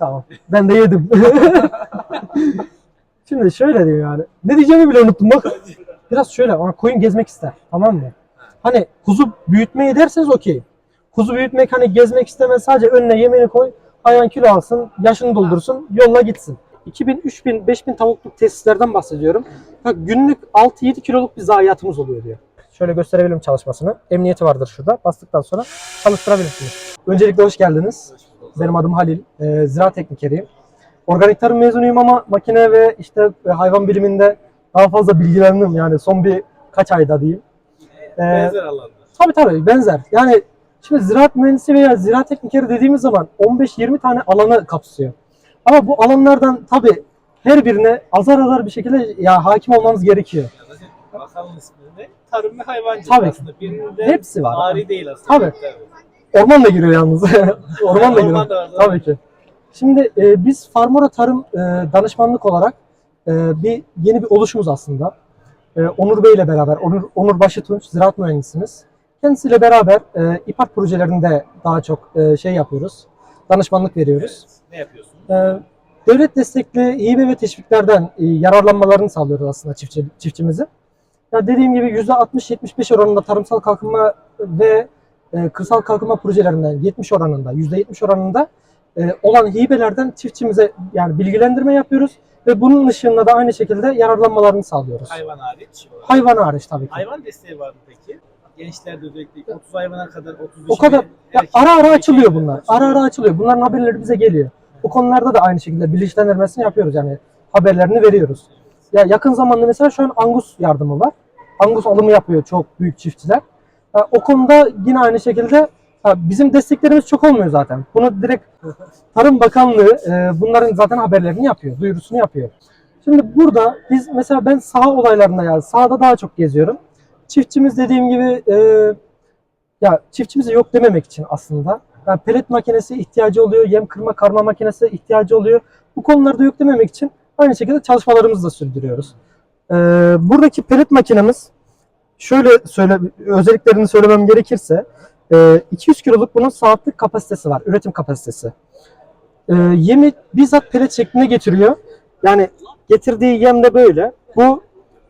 Tamam. Ben de yedim. Şimdi şöyle diyeyim yani. Ne diyeceğimi bile unuttum bak. Biraz şöyle ama koyun gezmek ister. Tamam mı? Hani kuzu büyütmeyi derseniz okey. Kuzu büyütmek hani gezmek istemez sadece önüne yemeğini koy. Hayvan kilo alsın, yaşını doldursun, yolla gitsin. 2000, 3000, 5000 tavukluk tesislerden bahsediyorum. Ha, günlük 6-7 kiloluk bir zayiatımız oluyor diyor. Şöyle gösterebilirim çalışmasını. Emniyeti vardır şurada. Bastıktan sonra çalıştırabilirsiniz. Öncelikle hoş geldiniz. Benim adım Halil. Ee, ziraat teknikeriyim. Organik tarım mezunuyum ama makine ve işte e, hayvan biliminde daha fazla bilgilendim. Yani son bir kaç ayda diyeyim. Ee, Benzer alanlar. Tabii tabii benzer. Yani şimdi ziraat mühendisi veya ziraat teknikeri dediğimiz zaman 15-20 tane alanı kapsıyor. Ama bu alanlardan tabii her birine azar azar bir şekilde ya hakim olmamız gerekiyor. Bakanın isminde tarım ve hayvancılık Tabii. aslında. Birinde Hepsi var. Ari değil aslında. Tabii. Orman da giriyor yalnız. Orman da giriyor. Orman da var, Tabii ki. Şimdi e, biz Farmora Tarım e, danışmanlık olarak e, bir yeni bir oluşumuz aslında. E, Onur Bey ile beraber, Onur, Onur Başıtunç, ziraat mühendisimiz. Kendisiyle beraber e, İPART projelerinde daha çok e, şey yapıyoruz. Danışmanlık veriyoruz. Evet. Ne yapıyorsun? E, devlet destekli hibe ve teşviklerden e, yararlanmalarını sağlıyoruz aslında çiftçi, çiftçimizi. Ya dediğim gibi %60-75 oranında tarımsal kalkınma ve e, kırsal kalkınma projelerinden 70 oranında, %70 oranında e, olan hibelerden çiftçimize yani bilgilendirme yapıyoruz ve bunun ışığında da aynı şekilde yararlanmalarını sağlıyoruz. Hayvan hariç. Hayvan hariç tabii ki. Hayvan desteği var mı peki? Gençlerde özellikle 30 hayvana kadar 35 O kadar ya ara ara açılıyor bunlar. Ara ara açılıyor. Bunların haberleri bize geliyor. Bu konularda da aynı şekilde bilinçlendirmesini yapıyoruz yani haberlerini veriyoruz. Ya yakın zamanda mesela şu an Angus yardımı var. Angus alımı yapıyor çok büyük çiftçiler. Ya o konuda yine aynı şekilde bizim desteklerimiz çok olmuyor zaten. Bunu direkt Tarım Bakanlığı e, bunların zaten haberlerini yapıyor, duyurusunu yapıyor. Şimdi burada biz mesela ben saha olaylarında ya sahada daha çok geziyorum. Çiftçimiz dediğim gibi e, ya çiftçimize yok dememek için aslında. Yani pelet makinesi ihtiyacı oluyor, yem kırma karma makinesi ihtiyacı oluyor. Bu konularda yok dememek için aynı şekilde çalışmalarımızı da sürdürüyoruz. Ee, buradaki pelet makinemiz şöyle söyle özelliklerini söylemem gerekirse e, 200 kiloluk bunun saatlik kapasitesi var, üretim kapasitesi. Ee, yemi bizzat pelet şeklinde getiriyor. Yani getirdiği yem de böyle. Bu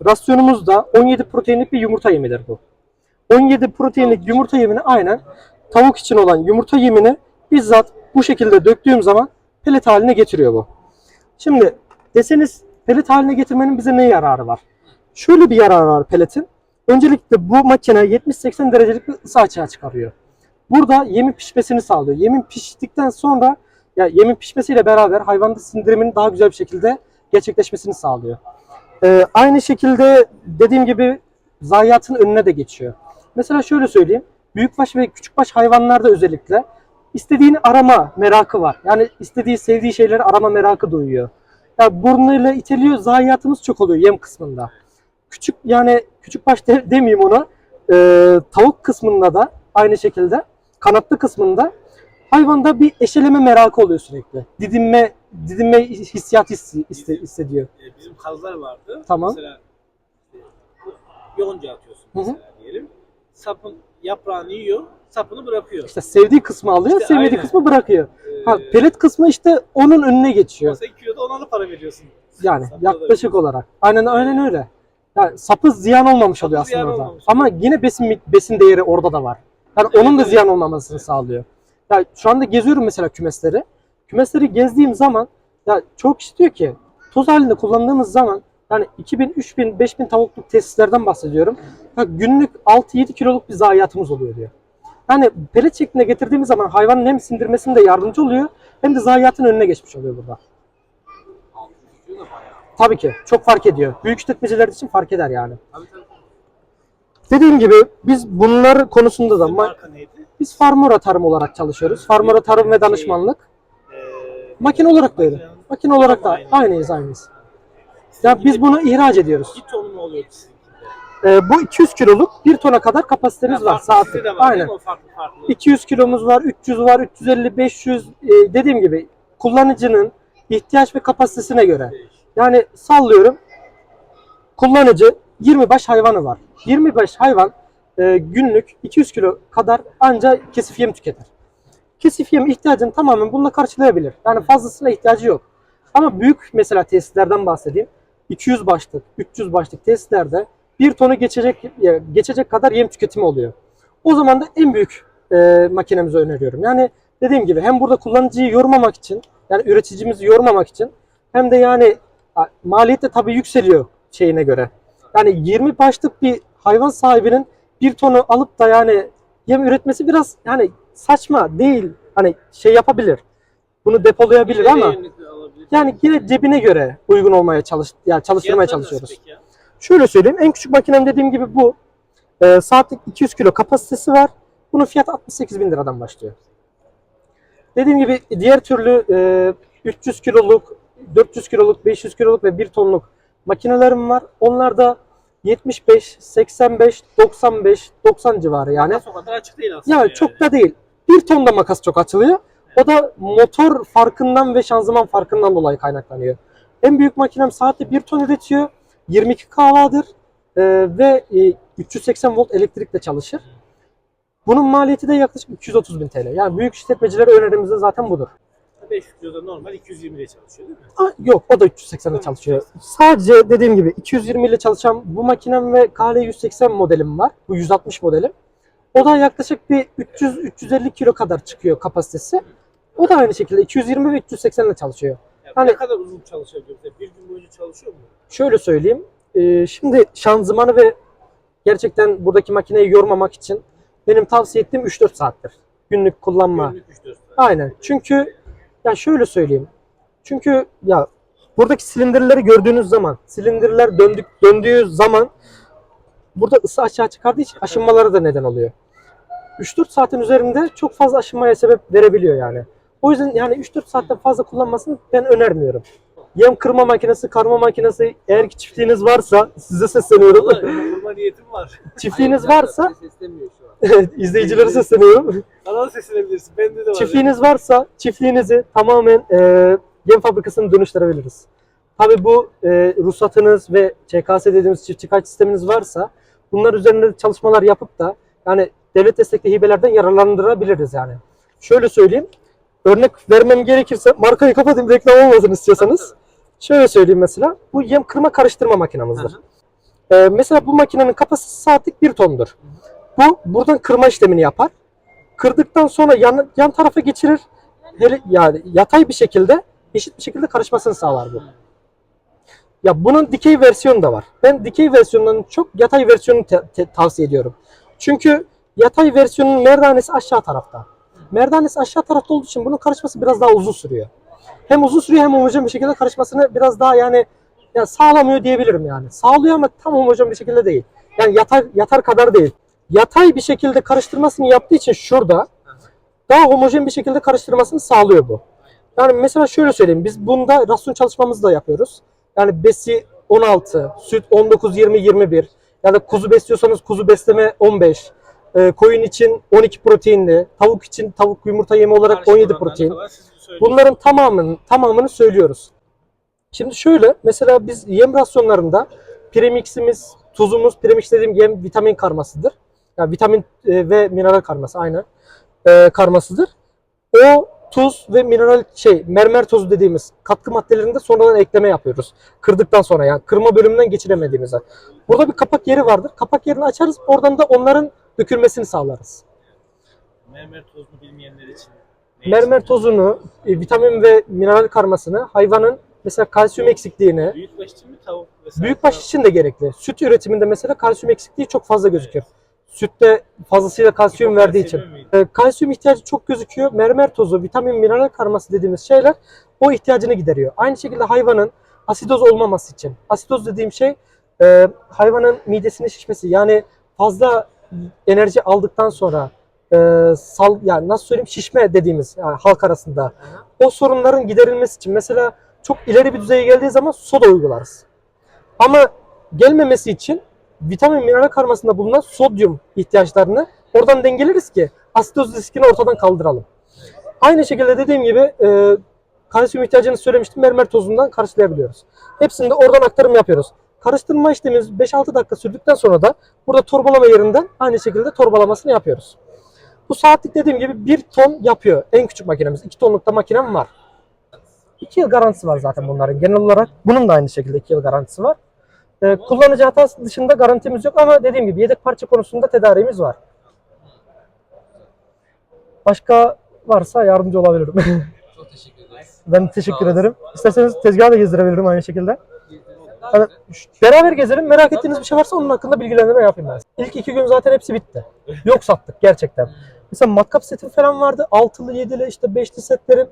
rasyonumuzda 17 proteinlik bir yumurta yemidir bu. 17 proteinlik yumurta yemini aynen tavuk için olan yumurta yemini bizzat bu şekilde döktüğüm zaman pelet haline getiriyor bu. Şimdi deseniz pelet haline getirmenin bize ne yararı var? Şöyle bir yararı var peletin. Öncelikle bu makine 70-80 derecelik bir ısı açığa çıkarıyor. Burada yemin pişmesini sağlıyor. Yemin piştikten sonra ya yemin pişmesiyle beraber hayvanda sindirimin daha güzel bir şekilde gerçekleşmesini sağlıyor. Ee, aynı şekilde dediğim gibi zayiatın önüne de geçiyor. Mesela şöyle söyleyeyim. Büyükbaş ve küçükbaş hayvanlarda özellikle istediğini arama merakı var. Yani istediği, sevdiği şeyleri arama merakı duyuyor. Ya burnuyla iteliyor, zayiatımız çok oluyor yem kısmında. Küçük yani küçükbaş de, demeyeyim ona. Ee, tavuk kısmında da aynı şekilde kanatlı kısmında hayvanda bir eşeleme merakı oluyor sürekli. Didinme didinme hissiyat hissi, iste- hissediyor. Ee, Bizim kazlar vardı. Tamam. Mesela işte, yonca atıyorsun mesela diyelim. Sapın yaprağını yiyor, sapını bırakıyor. İşte sevdiği kısmı alıyor, İşte sevmediği aynen. kısmı bırakıyor. Ee, Ha, pelet kısmı işte onun önüne geçiyor. Mesela kiloda ona da para veriyorsun. Yani Sapta yaklaşık olarak. Aynen aynen öyle. Yani sapı ziyan olmamış oluyor ziyan aslında orada. olmamış. Ama yine besin besin değeri orada da var. Yani Evet, onun da evet. ziyan olmamasını sağlıyor. Ya şu anda geziyorum mesela kümesleri. Kümesleri gezdiğim zaman ya çok istiyor ki toz halinde kullandığımız zaman yani 2000, 3000, 5000 tavukluk tesislerden bahsediyorum. Ya günlük 6-7 kiloluk bir zayiatımız oluyor diyor. Yani pelet şeklinde getirdiğimiz zaman hayvanın hem sindirmesinde yardımcı oluyor hem de zayiatın önüne geçmiş oluyor burada. Tabii ki çok fark ediyor. Büyük işletmeciler için fark eder yani. Tabii. Dediğim gibi biz bunlar konusunda da marka neydi? biz Farmora Tarım olarak çalışıyoruz. Farmora Tarım ve Danışmanlık. Ee, Makine olarak da öyle. Makine olarak da Aynı. aynıyız aynıyız. Ya biz bunu ihraç ediyoruz. Bir tonu mu oluyor? Ee, bu 200 kiloluk 1 tona kadar kapasitemiz var saatlik. var Aynen. değil mi? O farklı farklı. 200 kilomuz var, 300 var, 350, 500 e, dediğim gibi kullanıcının ihtiyaç ve kapasitesine göre. Yani sallıyorum kullanıcı 20 baş hayvanı var. 20 baş hayvan e, günlük 200 kilo kadar anca kesif yem tüketir. kesif yem ihtiyacını tamamen bununla karşılayabilir. Yani fazlasına ihtiyacı yok. Ama büyük mesela tesislerden bahsedeyim. 200 başlık, 300 başlık tesislerde bir tonu geçecek geçecek kadar yem tüketimi oluyor. O zaman da en büyük e, makinemizi öneriyorum. Yani dediğim gibi hem burada kullanıcıyı yormamak için, yani üreticimizi yormamak için hem de yani maliyet de tabii yükseliyor şeyine göre. Yani 20 başlık bir hayvan sahibinin bir tonu alıp da yani yem üretmesi biraz yani saçma değil. Hani şey yapabilir. Bunu depolayabilir ama yani yine cebine göre uygun olmaya çalış yani çalıştırmaya çalışıyoruz. ya? Şöyle söyleyeyim. En küçük makinem dediğim gibi bu. Ee, saatlik 200 kilo kapasitesi var. Bunun fiyatı 68 bin liradan başlıyor. Dediğim gibi diğer türlü e, 300 kiloluk, 400 kiloluk, 500 kiloluk ve 1 tonluk makinelerim var. Onlar da 75, 85, 95, 90 civarı yani. Makas o kadar açık değil aslında. Ya çok da değil. Bir tonda makas çok açılıyor. O da motor farkından ve şanzıman farkından dolayı kaynaklanıyor. En büyük makinem saatte 1 ton üretiyor. 22 kahvadır Ee, ve e, 380 volt elektrikle çalışır. Bunun maliyeti de yaklaşık 230 bin TL. Yani büyük işletmecilere önerimizde zaten budur. 500 kiloda normal 220 ile çalışıyor değil mi? Aa, yok o da 380 ile çalışıyor. Sadece dediğim gibi 220 ile çalışan bu makinem ve KL180 modelim var. Bu 160 modelim. O da yaklaşık bir 300-350 kilo kadar çıkıyor kapasitesi. O da aynı şekilde 220 ve 380 ile çalışıyor. Ya Hani- ne kadar uzun çalışabiliyor? Mesela bir gün boyunca çalışıyor mu? Şöyle söyleyeyim. e, şimdi şanzımanı ve gerçekten buradaki makineyi yormamak için benim tavsiye ettiğim 3-4 saattir. Günlük kullanma. Günlük 3-4 saat. Aynen. Çünkü ya şöyle söyleyeyim. Çünkü ya buradaki silindirleri gördüğünüz zaman, silindirler döndük döndüğü zaman burada ısı aşağı çıkardığı için aşınmalara da neden oluyor. 3-4 saatin üzerinde çok fazla aşınmaya sebep verebiliyor yani. O yüzden yani 3-4 saatten fazla kullanmasını ben önermiyorum. Yem kırma makinesi, karma makinesi eğer ki çiftliğiniz varsa size sesleniyorum. Vallahi vurma niyetim var. çiftliğiniz varsa an. izleyicilere sesleniyorum. Bana seslenebilirsin. Bende de var. Çiftliğiniz varsa çiftliğinizi tamamen e, yem fabrikasına dönüştürebiliriz. Tabi bu e, ruhsatınız ve ÇKS dediğimiz çiftçi kayıt sisteminiz varsa bunlar üzerinde çalışmalar yapıp da yani devlet destekli hibelerden yararlandırabiliriz yani. Şöyle söyleyeyim. Örnek vermem gerekirse markayı kapatayım reklam olmasın istiyorsanız. Şöyle söyleyeyim mesela. Bu yem kırma karıştırma makinamızdır. E, mesela bu makinenin kapasitesi saatlik 1 tondur. Bu buradan kırma işlemini yapar kırdıktan sonra yan, yan tarafa geçirir. Yani yatay bir şekilde eşit bir şekilde karışmasını sağlar bu. Ya bunun dikey versiyonu da var. Ben dikey versiyonundan çok yatay versiyonunu tavsiye ediyorum. Çünkü yatay versiyonun merdanesi aşağı tarafta. Merdanesi aşağı tarafta olduğu için bunun karışması biraz daha uzun sürüyor. Hem uzun sürüyor hem homojen bir şekilde karışmasını biraz daha yani ya sağlamıyor diyebilirim yani. Sağlıyor ama tam homojen bir şekilde değil. Yani yatar yatar kadar değil yatay bir şekilde karıştırmasını yaptığı için şurada daha homojen bir şekilde karıştırmasını sağlıyor bu. Yani mesela şöyle söyleyeyim. Biz bunda rasyon çalışmamızı da yapıyoruz. Yani besi 16, süt 19, 20, 21 ya da kuzu besliyorsanız kuzu besleme 15. e, koyun için 12 proteinli, tavuk için tavuk yumurta yemi olarak Karşı 17 oranlarını protein. Bunların tamamını tamamını söylüyoruz. Şimdi şöyle mesela biz yem rasyonlarında premiximiz, tuzumuz, premix dediğim yem vitamin karmasıdır. Yani vitamin e, ve mineral karması aynı e, karmasıdır. O tuz ve mineral şey mermer tozu dediğimiz katkı maddelerinde sonradan ekleme yapıyoruz. Kırdıktan sonra yani kırma bölümünden geçiremediğimizde. Burada bir kapak yeri vardır. Kapak yerini açarız. Oradan da onların dökülmesini sağlarız. Mermer tozunu bilmeyenler için. Mermer tozunu, e, vitamin ve mineral karmasını hayvanın mesela kalsiyum eksikliğini, Büyükbaş için mi tavuk vesaire? büyükbaş için de gerekli. Süt üretiminde mesela kalsiyum eksikliği çok fazla gözüküyor. Sütte fazlasıyla kalsiyum verdiği için. E, kalsiyum ihtiyacı çok gözüküyor. Mermer tozu, vitamin, mineral karması dediğimiz şeyler o ihtiyacını gideriyor. Aynı şekilde hayvanın asidoz olmaması için. Asidoz dediğim şey e, hayvanın midesinin şişmesi. Yani fazla enerji aldıktan sonra e, sal yani nasıl söyleyeyim şişme dediğimiz yani halk arasında o sorunların giderilmesi için mesela çok ileri bir düzeye geldiği zaman soda uygularız. Ama gelmemesi için vitamin mineral karmasında bulunan sodyum ihtiyaçlarını oradan dengeleriz ki asitoz riskini ortadan kaldıralım. Aynı şekilde dediğim gibi e, kalsiyum ihtiyacını söylemiştim mermer tozundan karşılayabiliyoruz. Hepsini de oradan aktarım yapıyoruz. Karıştırma işlemimiz 5-6 dakika sürdükten sonra da burada torbalama yerinden aynı şekilde torbalamasını yapıyoruz. Bu saatlik dediğim gibi 1 ton yapıyor. En küçük makinemiz. 2 tonlukta makinem var. 2 yıl garantisi var zaten bunların. Genel olarak bunun da aynı şekilde 2 yıl garantisi var. Ee, kullanıcı hatası dışında garantimiz yok ama dediğim gibi yedek parça konusunda tedariğimiz var. Başka varsa yardımcı olabilirim. Çok teşekkür ederiz. ben teşekkür Sağ ederim. İsterseniz tezgahı da gezdirebilirim aynı şekilde. Hani beraber gezelim. Merak ettiğiniz bir şey varsa onun hakkında bilgilendirme yapayım ben. İlk iki gün zaten hepsi bitti. Yok sattık gerçekten. Mesela matkap setim falan vardı. Altılı, yedili, işte beşli setlerin.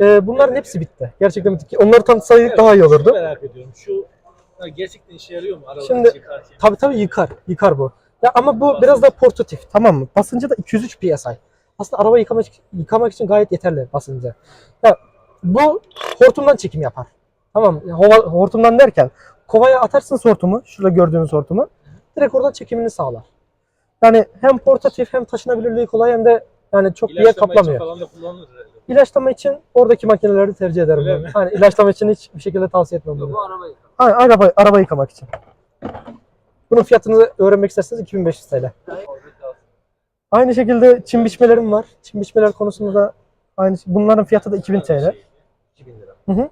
Ee, bunların hepsi bitti. Gerçekten bitti. Onları tanıtsaydık daha iyi olurdu. merak ediyorum. Şu ha, gerçekten işe yarıyor mu arabaları Şimdi- yıkarken? Tabii tabii yıkar. Yıkar bu. Ya ama bu biraz daha portatif. Tamam mı? Basıncı da 203 psi. Aslında araba yıkamak, yıkamak için gayet yeterli basıncı. Ya bu hortumdan çekim yapar. Tamam mı? Hova, hortumdan derken kovaya atarsınız hortumu. Şurada gördüğünüz hortumu. Direkt oradan çekimini sağlar. Yani hem portatif hem taşınabilirliği kolay hem de yani çok bir yer İlaçlama için kaplamıyor. falan da kullanılır herhalde. İlaçlama için oradaki makineleri tercih ederim. Öyle ben. mi? Hani ilaçlama için hiçbir şekilde tavsiye etmem. Bu arabayı. Aynen, araba, araba yıkamak için. Bunun fiyatını öğrenmek isterseniz 2500 TL. Aynı şekilde çim biçmelerim var. Çim biçmeler konusunda da aynı bunların fiyatı da 2000 TL. 2000 lira. Hı hı.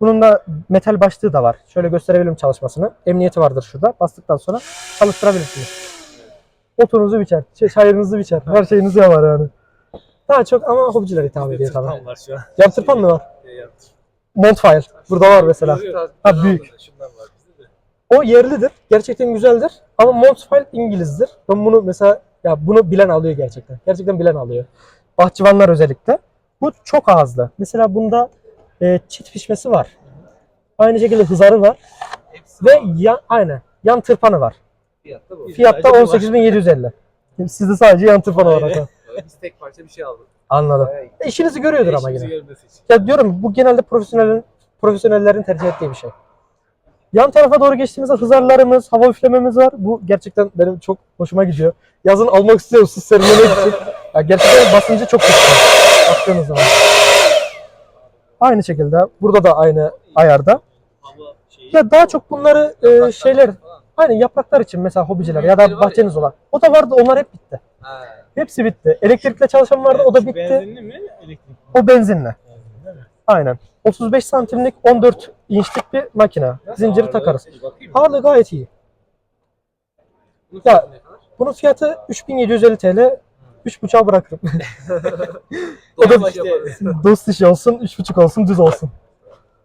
Bunun da metal başlığı da var. Şöyle gösterebilirim çalışmasını. Emniyeti vardır şurada. Bastıktan sonra çalıştırabilirsiniz. Oturunuzu biçer, şey, çayınızı biçer. Her şeyinizi yapar yani. Daha çok ama hobicilere hitap ediyor tabii. tırpan var şu an. Yan tırpan mı var? Şey yaptır. Montfile. Burada var mesela. Ha, büyük. Şundan var bizde de. O yerlidir. Gerçekten güzeldir. Ama Montfile İngilizdir. Ben bunu mesela ya bunu bilen alıyor gerçekten. Gerçekten bilen alıyor. Bahçıvanlar özellikle. Bu çok ağızlı. Mesela bunda e, çit pişmesi var. Aynı şekilde hızarı var. Hepsi Ve var. yan, aynen yan tırpanı var. Fiyatta bu. Fiyatta bu var. 18.750. Sizde sadece yan tırpanı var. Aynen. Biz tek parça bir şey aldık. Anladım. İyi. E, İşinizi görüyordur ama yine. görmesi için. Ya diyorum bu genelde profesyonellerin profesyonellerin tercih ettiği bir şey. Yan tarafa doğru geçtiğimizde hızarlarımız, hava üflememiz var. Bu gerçekten benim çok hoşuma gidiyor. Yazın almak istiyorum siz serinlemek için. Ya gerçekten basıncı çok güçlü. Baktığınız zaman. Aynı şekilde burada da aynı ayarda. Hava şeyi. Ya daha çok bunları e, şeyler aynı yapraklar için mesela hobiciler ya da bahçeniz olan. O da vardı onlar hep bitti. Ha. Hepsi bitti. Elektrikle çalışan vardı o da bitti. Benzinli mi? Elektrikli. O benzinle. Aynen. 35 santimlik 14 inçlik bir makine. Zinciri takarız. Ağırlığı gayet iyi. Ya- kadar? Bunun fiyatı 3750 TL. 3.5'a bırakırım. O da da işte- Dost işi olsun, 3.5 olsun, düz olsun.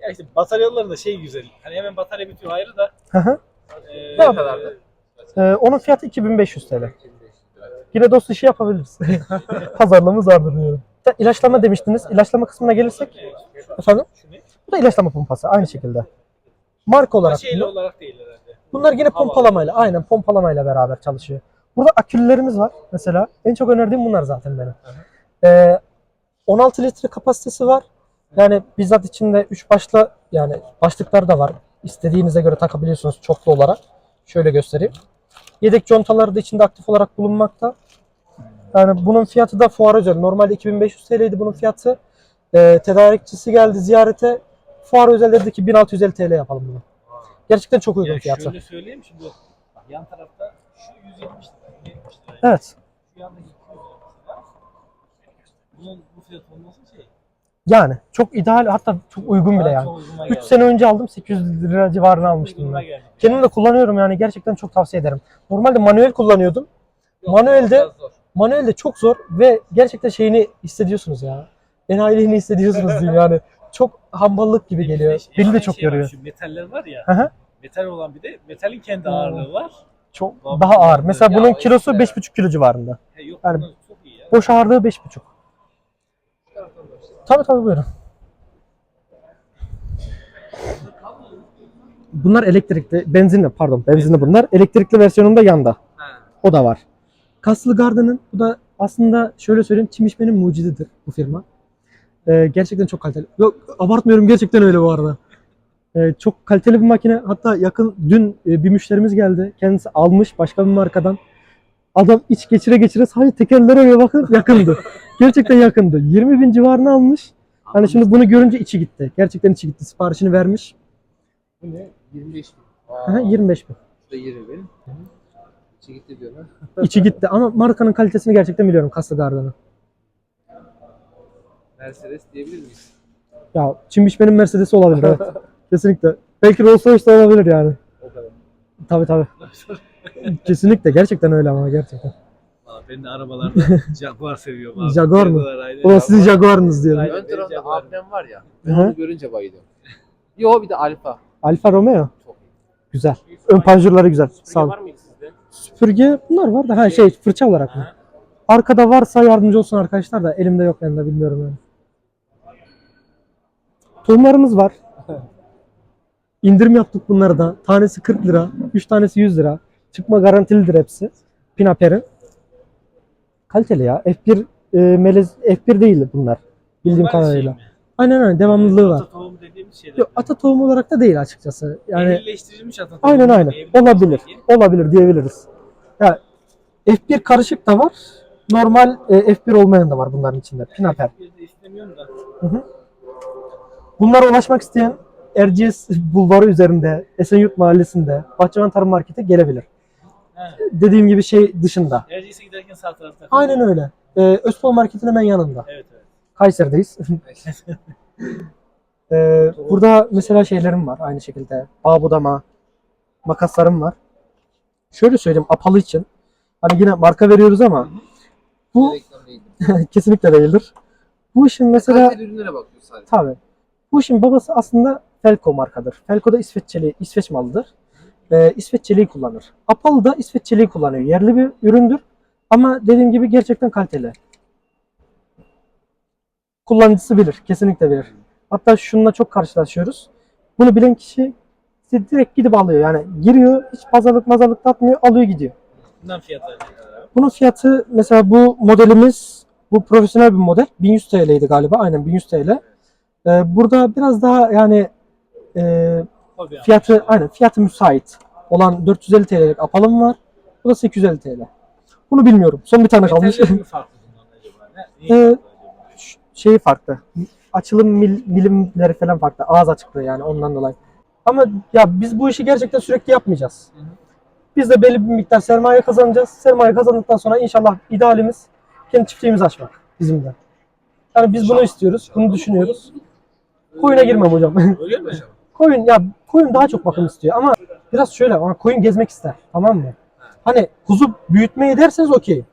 Ya işte bataryaların da şey güzel. Hani hemen batarya bitiyor ayrı da. Hı hı. Ee, Ne kadardı? Ee, onun fiyatı 2500 TL. Yine dost işi yapabiliriz. Pazarlığımız vardır diyorum. İlaçlama demiştiniz. İlaçlama kısmına gelirsek. Efendim? Bu da ilaçlama pompası aynı şekilde. Marka olarak. Şeyli olarak değil herhalde. Bunlar yine pompalamayla, aynen pompalamayla beraber çalışıyor. Burada aküllerimiz var mesela. En çok önerdiğim bunlar zaten benim. Ee, 16 litre kapasitesi var. Yani bizzat içinde 3 başlı yani başlıklar da var. İstediğinize göre takabiliyorsunuz çoklu olarak. Şöyle göstereyim. Yedek contaları da içinde aktif olarak bulunmakta. Yani bunun fiyatı da fuar özel. Normalde 2500 TL'ydi bunun fiyatı. Ee, tedarikçisi geldi ziyarete. Fuar özel dedi ki 1650 TL yapalım bunu. Gerçekten çok uygun Ya fiyatı. şöyle söyleyeyim şimdi yan tarafta şu 170 lira, 170 lira. Evet. Şu yandaki 200 lira. Bunun bu fiyat olması. Yani çok ideal hatta çok uygun bile yani. çok uyguna 3 geldi. sene önce aldım 800 lira civarına almıştım ben. Kendim de kullanıyorum yani gerçekten çok tavsiye ederim. Normalde manuel kullanıyordum. Yok, Manuelde- biraz zor. Manuel de çok zor ve gerçekten şeyini hissediyorsunuz ya. Enayiliğini hissediyorsunuz diyeyim yani. Çok hamballık gibi geliyor. Beni de şey çok var, yoruyor. Şu metaller var ya. Hı. metal olan bir de metalin kendi Hmm. ağırlığı var. Çok daha ağır. Mesela ya bunun kilosu işte- 5,5 kilo civarında. He, yok Yani-. Boş ağırlığı 5,5. Tabii tabii buyurun. Bunlar elektrikli, benzinli pardon benzinli bunlar. Elektrikli versiyonunda yanda. O da var. Kaslı Garden'ın bu da aslında şöyle söyleyeyim Çim İşme'nin mucididir bu firma. Ee, gerçekten çok kaliteli. Yok abartmıyorum gerçekten öyle bu arada. Ee, çok kaliteli bir makine. Hatta yakın dün e, bir müşterimiz geldi. Kendisi almış başka bir markadan. Adam iç geçire geçire sadece tekerlere bile bakın yakındı. gerçekten yakındı. 20 bin civarına almış. Hani şimdi bunu görünce içi gitti. Gerçekten içi gitti. Siparişini vermiş. Bu ne? 25 bin. Aha, 25 bin. Şurada 20 bin. İçi gitti diyor lan. İçi gitti ama markanın kalitesini gerçekten biliyorum Casagarda'nın. Mercedes diyebilir miyiz? Ya Çin biçmenin Mercedes'i olabilir evet. Kesinlikle. Belki Rolls Royce de olabilir yani. O kadar. Tabii tabii. Kesinlikle gerçekten öyle ama gerçekten. Ben de arabalarda Jaguar seviyorum abi. Jaguar mı? O da sizin Jaguar'ınız diyor. Aynen. Ön tarafta Jaguar. amblem var ya. Ben Hı. onu görünce bayılıyorum. Yo bir de Alfa. Alfa Romeo. Çok iyi. Güzel. Ön panjurları güzel. Sağ ol. var mıydı sizde? Süpürge bunlar var da ha şey fırça olarak mı? Arkada varsa yardımcı olsun arkadaşlar da elimde yok ben de bilmiyorum yani. Tohumlarımız var. İndirim yaptık bunları da. Tanesi 40 lira, 3 tanesi 100 lira. Çıkma garantilidir hepsi. Pinaper'in. Kaliteli ya. F1 e, melez F1 değil bunlar. Bildiğim şey kadarıyla. mi? Aynen aynen devamlılığı var. Ata tohum dediğimiz şeyler. Yok, ata tohumu olarak da değil açıkçası. Yani Ehlileştirilmiş ata tohumu. Aynen aynen. diyebiliriz Olabilir. peki. Olabilir diyebiliriz. Ya F1 karışık da var. Normal e, F1 olmayan da var bunların içinde. Pinaper. Bir de istemiyorum da. Bunlara ulaşmak isteyen Erciyes Bulvarı üzerinde, Esenyurt Mahallesi'nde, Bahçıvan Tarım Market'e gelebilir. He. Dediğim gibi şey dışında. Erciyes'e giderken sağ tarafta. Aynen öyle. Ee, Özpol Market'in hemen yanında. Evet evet. Kayseri'deyiz. Ee, burada mesela şeylerim var aynı şekilde. Bağ budama, makaslarım var. Şöyle söyleyeyim Apalı için. Hani yine marka veriyoruz ama bu Reklam değil. kesinlikle değildir. Bu işin mesela Kaliteli ürünlere bakıyor sadece. tabi. Bu işin babası aslında Felco markadır. Felco da İsveç çeliği, İsveç malıdır. Ee, İsveç çeliği kullanır. Apalı da İsveç çeliği kullanıyor. Yerli bir üründür. Ama dediğim gibi gerçekten kaliteli. Kullanıcısı bilir. Kesinlikle bilir. Hatta şununla çok karşılaşıyoruz. Bunu bilen kişi direkt gidip alıyor. Yani giriyor, hiç pazarlık mazarlık atmıyor, alıyor gidiyor. Bundan abi? Bunun fiyatı mesela bu modelimiz bu profesyonel bir model. 1100 TL'ydi galiba. Aynen 1100 TL. Ee, burada biraz daha yani e, Hobi ama. fiyatı aynen fiyatı müsait olan 450 TL'lik apalım var. Bu da 850 TL. Bunu bilmiyorum. Son bir tane kalmış. Metalleri mi farklı bundan acaba? Ne? Niye Ee, farklı acaba? Şeyi farklı. Açılım mil, milimleri falan farklı. Ağız açıklığı yani ondan dolayı. Ama ya biz bu işi gerçekten sürekli yapmayacağız. Hı hı. Biz de belli bir miktar sermaye kazanacağız. Sermaye kazandıktan sonra inşallah idealimiz kendi çiftliğimizi açmak bizim de. Yani biz bunu istiyoruz, bunu düşünüyoruz. Koyuna girmem hocam. Öyle mi? koyun ya koyun daha çok bakım istiyor ama biraz şöyle ama koyun gezmek ister tamam mı? Hani kuzu büyütmeyi derseniz okey.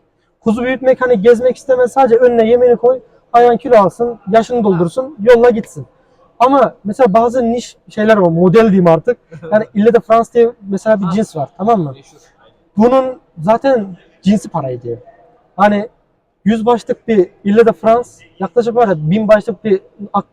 Kuzu büyütmek hani gezmek istemez sadece önüne yemeğini koy hayvan kilo alsın yaşını doldursun yolla gitsin. Ama mesela bazı niş şeyler var model diyeyim artık. Yani ille de Frans diye mesela bir cins var tamam mı? Bunun zaten cinsi para ediyor. Hani 100 başlık bir ille de Frans yaklaşık var ya 1000 başlık bir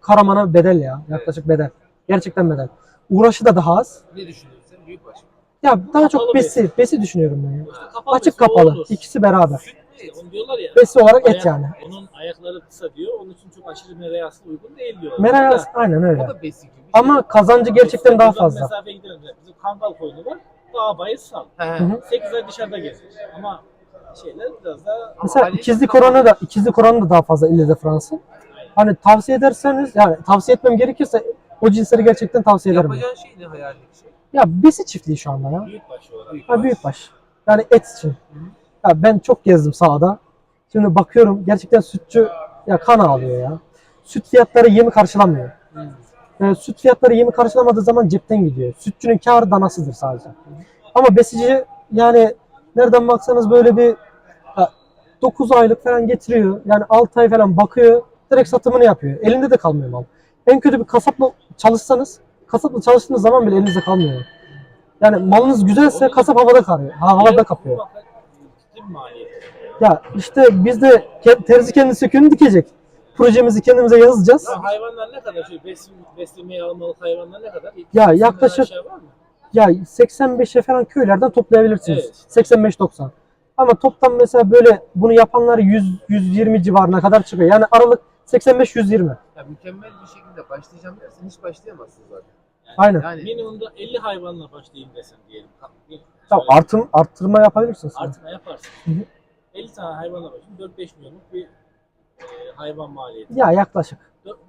karamana bedel ya. Yaklaşık bedel. Gerçekten bedel. Uğraşı da daha az. Ne düşünüyorsun sen? Büyük baş. Ya daha çok Kapalı besi, besi düşünüyorum ben ya. İşte kapalı Açık besi kapalı. olur. ikisi beraber. Süt değil, onu diyorlar ya. Besi olarak et Ayak- yani. Onun ayakları kısa diyor. Onun için çok aşırı merayaslı uygun değil diyor. Merayaz aynen O öyle. da besi gibi. bir şey. Ama kazancı gerçekten daha Uzak fazla. Mesafeye gidelim. Bizim kangal koyunu var. Dağ bayır sal. He. Hı hı. 8 ay dışarıda geziyor. Ama şeyler biraz daha Mesela Aile ikizlik oranı da ikizlik oranı da daha fazla ille de Fransa'nın. Hani tavsiye ederseniz yani tavsiye etmem gerekirse o cinsleri gerçekten tavsiye ederim. Yapacağın şey ne hayalindeki şey? Ya besi çiftliği şu anda ya. büyük baş olarak. Ha büyükbaş. Yani et için. Ya ben çok gezdim sahada. Şimdi bakıyorum gerçekten sütçü ya kan ağlıyor ya. Süt fiyatları yemi karşılamıyor. Yani süt fiyatları yemi karşılamadığı zaman cepten gidiyor. Sütçünün karı danasıdır sadece. Ama besici yani nereden baksanız böyle bir 9 aylık falan getiriyor. Yani 6 ay falan bakıyor. Direkt satımını yapıyor. Elinde de kalmıyor mal. En kötü bir kasapla çalışsanız kasapla çalıştığınız zaman bile elinizde kalmıyor. Yani malınız güzelse kasap havada kalıyor. Ha, havada kapıyor. Ya işte biz de terzi kendi söküğünü dikecek. Projemizi kendimize yazacağız. Ya hayvanlar ne kadar? Şöyle besin, beslemeye almalık hayvanlar ne kadar? Ya 70'den yaklaşık- mı? Ya 85'e falan köylerden toplayabilirsiniz. Evet. 85-90. Ama toplam mesela böyle bunu yapanlar 100-120 civarına kadar çıkıyor. Yani aralık 85-120. Ya mükemmel bir şekilde başlayacağım dersen hiç başlayamazsın zaten. Aynen. Yani Minimumda 50 hayvanla başlayayım desem diyelim. Bir- Tamam, şöyle artım, arttırma yapabilirsiniz. Artırma yaparsın. Hı hı. 50 tane hayvanla başlayayım. 4-5 milyonluk bir e, hayvan maliyeti. Ya yaklaşık.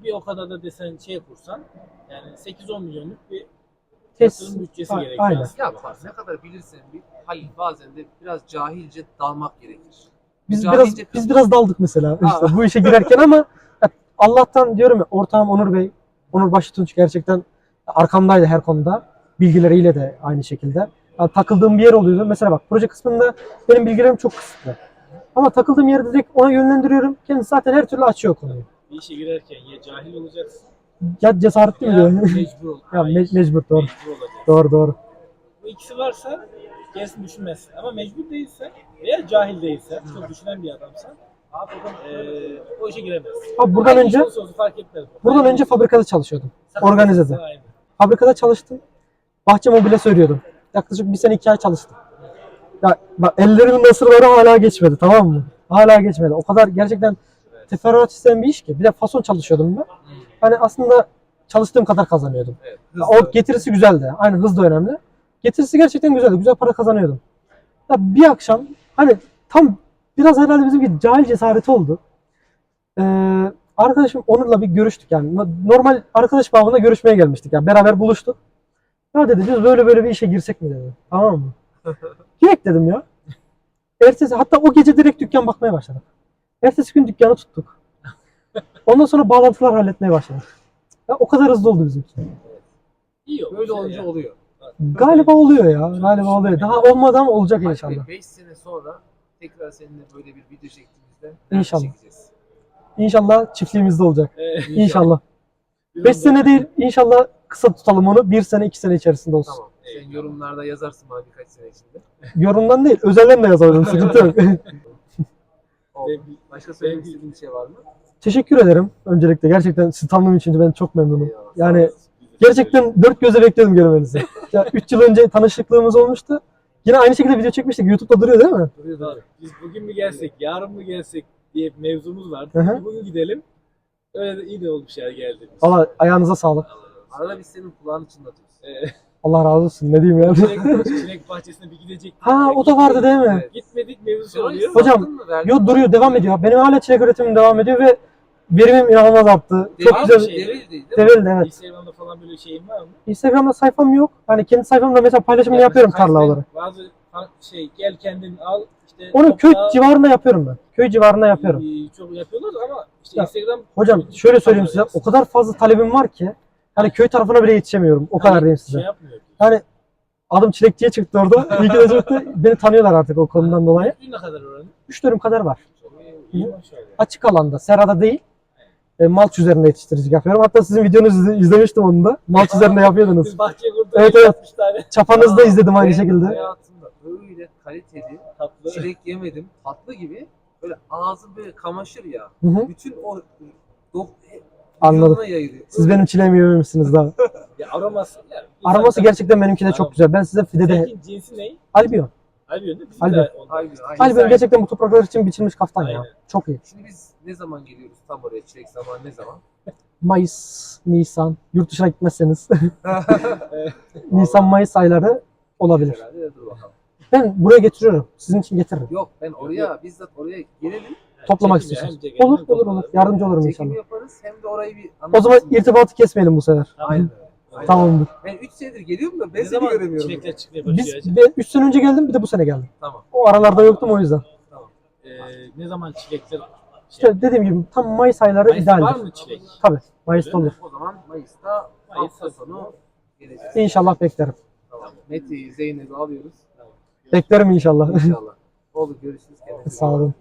Bir o kadar da desen şey kursan yani 8-10 milyonluk bir Tesis. Yatırım bütçesi gerekiyor. aynen. Ya ne kadar bilirsen bil, Halil bazen de biraz cahilce dalmak gerekir. Biz Cahilce biraz kız- biz biraz daldık mesela işte bu işe girerken ama Allah'tan diyorum ya ortağım Onur Bey, Onur Baştunç gerçekten arkamdaydı her konuda. Bilgileriyle de aynı şekilde. Ya takıldığım bir yer oluyordu. Mesela bak proje kısmında benim bilgilerim çok kısıtlı. Ama takıldığım yerde direkt ona yönlendiriyorum. Kendisi zaten her türlü açıyor konuyu. Bir işe girerken ya cahil olacaksın Ya cesaretli mi diyor? mecbur ya me- mecbur doğru. Mecbur olacaksın. Doğru doğru. Bu ikisi varsa gerisini düşünmezsin. Ama mecbur değilsen veya cahil değilsen, çok düşünen bir adamsan eee o işe giremezsin. Abi buradan Hangi önce iş olsun fark etmez. bu. buradan önce fabrikada çalışıyordum. organizede. Aynen. Fabrikada çalıştım. Bahçe mobilya söylüyordum. Yaklaşık bir sene iki ay çalıştım. Ya bak ellerimin nasırları hala geçmedi tamam mı? Hala geçmedi. O kadar gerçekten teferruat isteyen bir iş ki. Bir de fason çalışıyordum ben. Hani aslında çalıştığım kadar kazanıyordum. Evet. Ya o getirisi güzeldi. Aynı hız da önemli. Getirisi gerçekten güzeldi. Güzel para kazanıyordum. Ya bir akşam hani tam biraz herhalde bizim bir cahil cesareti oldu. Ee, arkadaşım Onur'la bir görüştük yani. No- Normal arkadaş babında görüşmeye gelmiştik yani. Beraber buluştuk. Ya dedi biz böyle böyle bir işe girsek mi dedi. Tamam mı? Direkt dedim ya. Ertesi hatta o gece direkt dükkan bakmaya başladık. Ertesi gün dükkanı tuttuk. Ondan sonra bağlantılar halletmeye başladık. Ya o kadar hızlı oldu bizim için. İyi olmuş Böyle olunca oluyor. Galiba oluyor ya. Galiba oluyor. Daha olmadı ama olacak inşallah. 5 sene sonra tekrar seninle böyle bir video çektiğimizde İnşallah. çekeceğiz. İnşallah çiftliğimizde olacak. Ee, İnşallah. biz 5 de- sene değil inşallah kısa tutalım onu. 1 sene 2 sene içerisinde olsun. Tamam. Sen Eyvallah. yorumlarda yazarsın bana birkaç sene içinde. Yorumdan değil özelden de yazabilirim. Sıkıntı yok. Başka söylemek istediğin bir şey var mı? Teşekkür ederim. Öncelikle gerçekten sizi tanıdığım için ben çok memnunum. Eyvallah, Yani gerçekten dört gözle bekliyordum görmenizi. Ya 3 yıl önce tanışıklığımız olmuştu. Yine aynı şekilde video çekmiştik. YouTube'da duruyor değil mi? Duruyor, duruyor. Biz bugün mü gelsek, yarın mı gelsek diye bir mevzumuz vardı. Hı hı. Bugün gidelim. Öyle de iyi de olmuş ya geldi. Valla ayağınıza sağlık. Arada biz senin kulağını çınlatıyoruz. Ee, Allah razı olsun. Ne diyeyim ya. çilek, çilek bahçesine bir gidecek. Ha o da vardı değil mi? Evet. Gitmedik mevzusu oluyor. Hocam, sattın mı, verdin Yo mi? duruyor devam ediyor. Benim hala çilek üretimim devam ediyor ve verimim inanılmaz arttı. Çok güzel. şey. Devir değil, mi? Evet. Instagram'da falan böyle şeyin var mı? Instagram'da sayfam yok. Hani kendi sayfamda mesela paylaşımını Ya yapıyorum mesela tarla ben olarak. Bazı şey gel kendin al işte Onu köy topla, civarında yapıyorum ben. Köy civarında yapıyorum. e, Çok yapıyorlar ama işte Ya, Instagram Hocam şöyle söyleyeyim size. O kadar fazla talebim var ki. Hani köy tarafına bile yetişemiyorum. O kadar diyeyim size. Şey yapmıyor. Hani adım çilekçiye çıktı orada. İyi ki de çıktı. Beni tanıyorlar artık o konudan dolayı. Büyüklüğü ne kadar oranın? 3 dönüm kadar var. Çok iyi maşallah. Açık alanda, serada değil. E, malç üzerinde yetiştiricilik yapıyorum. Hatta sizin videonuzu izle- izlemiştim onu da. Malç üzerinde yapıyordunuz. Biz bahçeye kurduk. Evet, evet. 60 tane Çapanızda izledim aynı şekilde. Hayatımda öyle kaliteli tatlı. çilek yemedim. Tatlı gibi. Böyle ağzım böyle kamaşır ya. Hı hı. Bütün o dok Anladım. vücuduna yayılıyor. Siz benim çileğimi yememişsiniz daha. Ya aroması. Ya, Aroması gerçekten benimki de çok güzel. Ben size fide de Senin cinsi ne? Albion. Albion değil mi? Bizim Albion. de aynen. Gerçekten bu topraklar için biçilmiş kaftan ya. Aynen. Çok iyi. Şimdi biz ne zaman geliyoruz tam oraya? Çilek zaman ne zaman? Mayıs, Nisan. Yurt dışına gitmezseniz. Nisan, Mayıs ayları olabilir. Herhalde dur bakalım. Ben buraya getiriyorum. Sizin için getiririm. Yok ben oraya bizzat oraya gelelim. Toplamak Çekim ya, istiyorsunuz. hem Olur, hem olur, olur. Yardımcı olurum Çekim inşallah. yaparız hem de orayı bir O zaman anlatırsın. irtibatı kesmeyelim bu sefer. Aynen. Tamamdır. Ben 3 senedir geliyorum da ben Ne seni göremiyorum. çilekler çıkmaya başlıyor Biz acaba? ben 3 sene önce geldim bir de bu sene geldim. Tamam. O aralarda yoktum o yüzden. Ee, ne zaman çilekler şey İşte dediğim gibi tam Mayıs ayları Mayıs'ta var idealdir. mı çilek? Tabii. Mayıs'ta Öyle olur. O zaman Mayıs'ta Mayıs hafta sonu geleceğiz. İnşallah beklerim. Tamam. Mete'yi, Zeynep'i alıyoruz. Beklerim inşallah. İnşallah. Olur görüşürüz. Kendinize iyi Sağ bakın. olun.